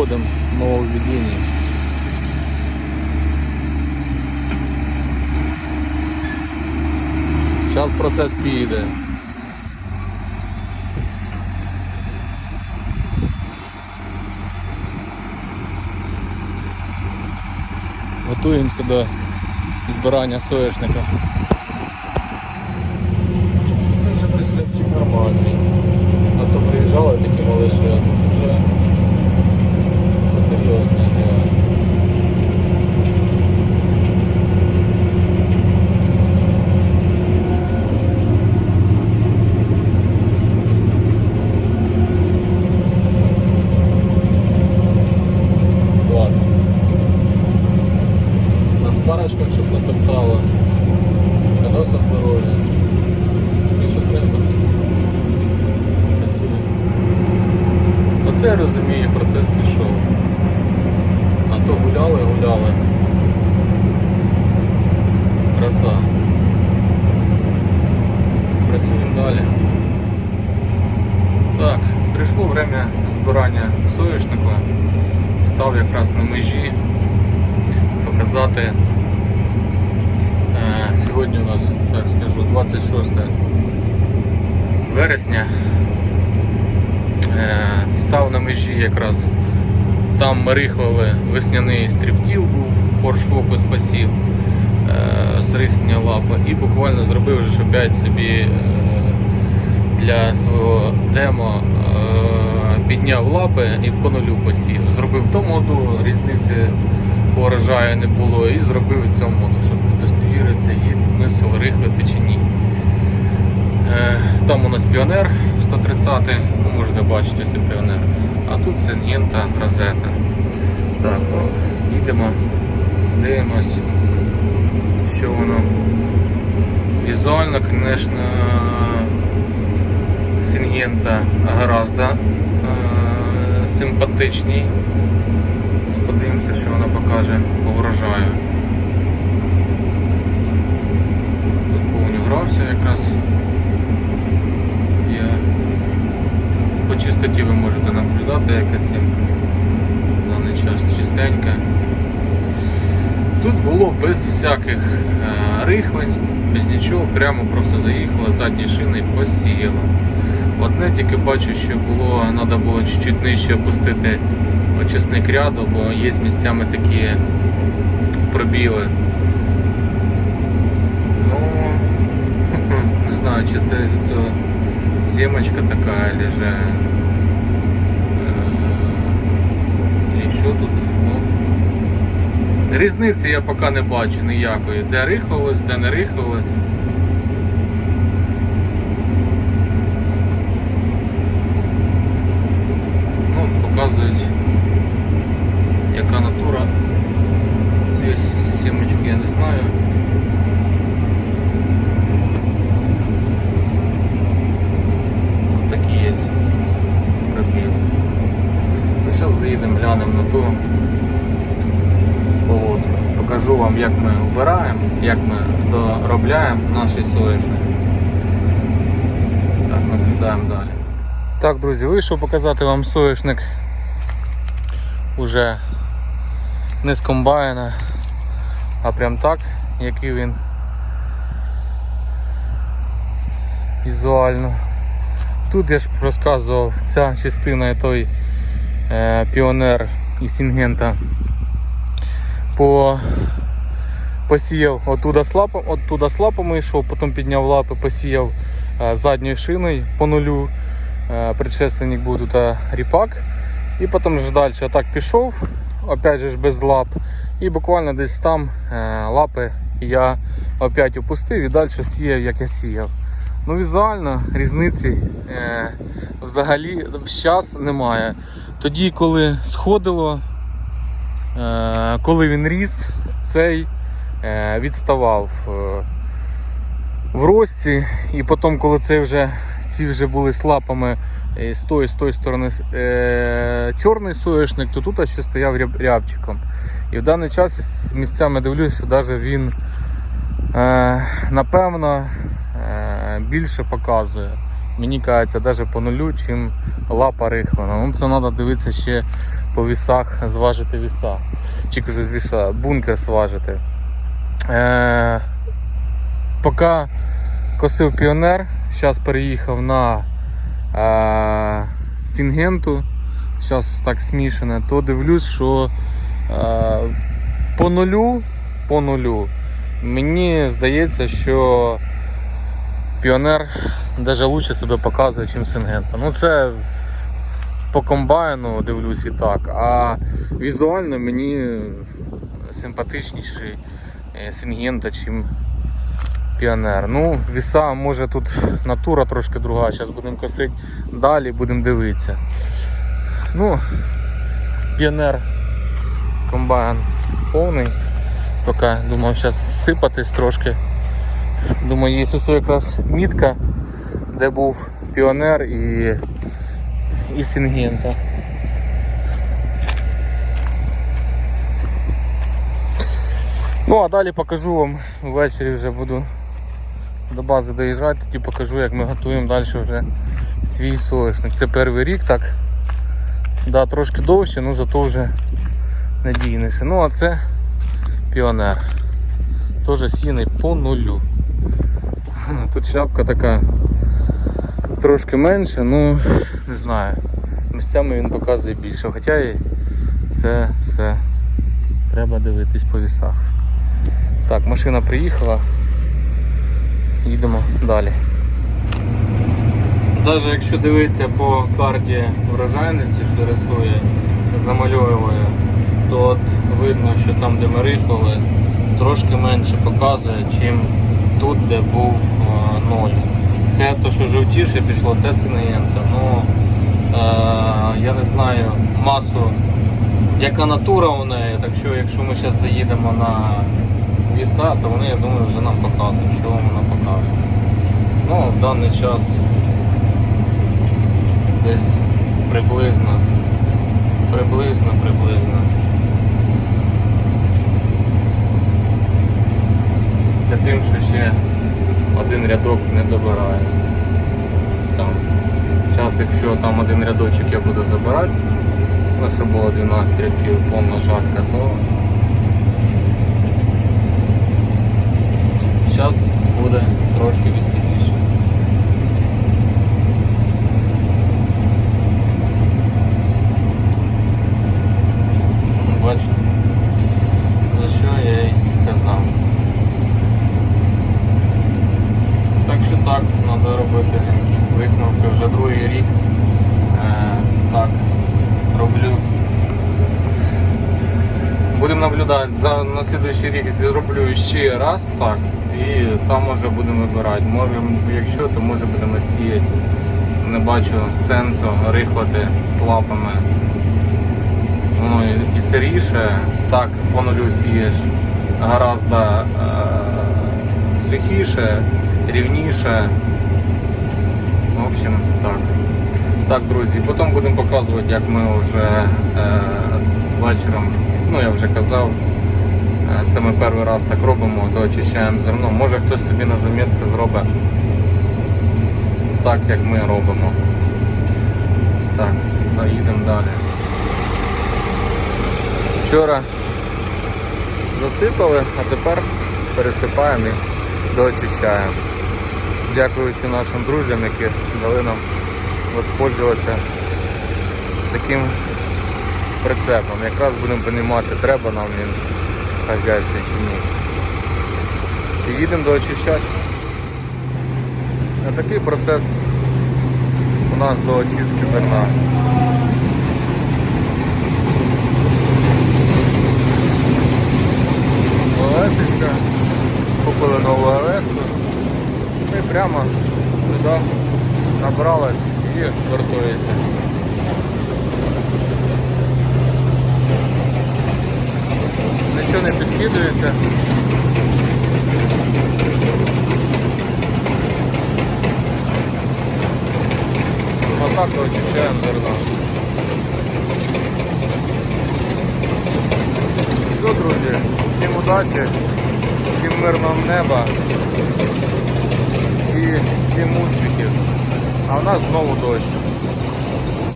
вводимо нововведення. Зараз процес піде. Готуємося до збирання соєшника. Це вже прицепчик нормальний. А то приїжджали такі малиші, а тут вже посерйозніше. Клас. На спарочках, щоб не топтало. Колеса здорові. І що треба. Працює. Оце я розумію, процес пішов. А то гуляли, гуляли. Краса. Працюємо далі. Так, прийшло время збирання соняшнику. Став якраз на межі показати. Е, Сьогодні у нас, так скажу, 26 вересня. Став на межі якраз. Там рихлили весняний стріптіл був, Porsche Focus пасів з рихлення лапи і буквально зробив вже опять собі е, для свого демо е, підняв лапи і по нулю посів. Зробив в тому году, різниці по урожаю не було, і зробив в цьому году, щоб удостовіритися, є смисл рихлити чи ні. Е, Там у нас піонер 130, ну, можете бачити, це піонер. А тут Сенгента Розета. Так, ну, їдемо, дивимось, що воно. Візуально, звісно, Сінгента гораздо е, симпатичній. Подивимося, що вона покаже по врожаю. Тут повню грався якраз. Є. По чистоті ви можете наблюдати якась. В даний час чистенька. Тут було без всяких е, рихлень, без нічого, прямо просто заїхала задні шини і посіяла. Одне тільки бачу, що було, треба було чуть-чуть нижче опустити очисник ряду, бо є місцями такі пробіли. Ну, не знаю, чи це з цього зімочка такая е, що тут. Ну, різниці я поки не бачу ніякої. Де рихалось, де не рихлилось. Ну, показують, яка натура цієї сімочки, я не знаю. Ось такі є пробіл. Ну, зараз заїдемо, глянемо полоску. Покажу вам, як ми вбираємо, як ми доробляємо наші соєшник. Так, наблюдаємо далі. Так, друзі, вийшов показати вам соєшник уже не з комбайна, а прям так, який він візуально. Тут я ж розказував, ця частина той е, піонер і Сінгента по посіяв оттуда слапом, оттуда слапами йшов, потім підняв лапи, посіяв е, задньою шиною по нулю. Е, Предшественник був тут ріпак. І потім ж далі отак пішов, опять же ж без лап. І буквально десь там е, лапи я опять опустив і далі сіяв, як я сіяв. Ну візуально різниці е, взагалі зараз немає. Тоді, коли сходило, е, коли він ріс, цей е, відставав е, в рості, і потім, коли цей вже, ці вже були з лапами е, з тої, з тої сторони е, чорний соєшник, то тут ще стояв ряб- рябчиком. І в даний час з місцями дивлюсь, що навіть він е, напевно більше показує. Мені кажеться, навіть по нулю, чим лапа рихлена. Ну це треба дивитися ще по вісах зважити віса. Чи кажу, віса, бункер зважити. Е, поки косив піонер, зараз переїхав на е, Сінгенту, зараз так смішане, то дивлюсь, що е, по нулю, по нулю мені здається, що піонер навіть краще себе показує, ніж Сінгента. Ну це по комбайну дивлюсь і так. А візуально мені симпатичніший е, Сінгента, чим Піонер. Ну, віса, може тут натура трошки друга. Зараз будемо косити далі, будемо дивитися. Ну, піонер комбайн повний. Поки думав зараз сипатись трошки. Думаю, ось якраз мітка, де був піонер і, і Сінгента. Ну а далі покажу вам ввечері вже буду до бази доїжджати, тоді покажу як ми готуємо далі вже свій соняшник. Це перший рік так. Да, трошки довше, але зато вже надійніше. Ну а це піонер. Теж сіний по нулю. Тут шляпка така трошки менше, ну не знаю. Місцями він показує більше. Хоча і це все треба дивитись по вісах. Так, машина приїхала. Їдемо далі. Навіть якщо дивитися по карті врожайності, що рисує, замальовує, то от видно, що там, де ми рихали, трошки менше показує, чим тут, де був е, ноль. Це то, що жовтіше пішло, це синеєнта. Ну, е, я не знаю масу, яка натура у неї, так що якщо ми зараз заїдемо на віса, то вони, я думаю, вже нам покажуть, що вона покаже. Ну, в даний час десь приблизно, приблизно, приблизно. Це тим, що ще один рядок не добирає. Там. Зараз, якщо там один рядочок я буду забирати, ну, щоб було 12 рядків повна жатка, то зараз буде трошки веселіше. Ну, Бачите, за що я й казав. Так що так, треба робити якісь висновки. Вже другий рік е, так роблю. Будемо наблюдати за на слідуючий рік зроблю ще раз так. І там може будемо вибирати. Може, якщо, то може будемо сіяти. Не бачу сенсу рихлати з лапами. Воно і, і сиріше, так по нулю сієш гораздо е, сухіше, рівніше. В общем, так. Так, друзі, потім будемо показувати, як ми вже е, вечором, ну я вже казав, е, це ми перший раз так робимо, доочищаємо зерно. Може хтось собі на замітку зробить так, як ми робимо. Так, поїдемо далі. Вчора засипали, а тепер пересипаємо і доочищаємо. Дякуючи нашим друзям, які дали нам воспользуватися таким прицепом. Якраз будемо розуміти, треба нам він в хазяйстві чи ні. І їдемо доочищати. А такий процес у нас до очистки зерна. Олесечка, купили нову Олеску. І прямо сюди набрали і сортується. Нічого не підкидується. Отак очищаємо зерно. Все, друзі, всім удачі, всім мирного неба і і успіхів. А в нас знову дощ.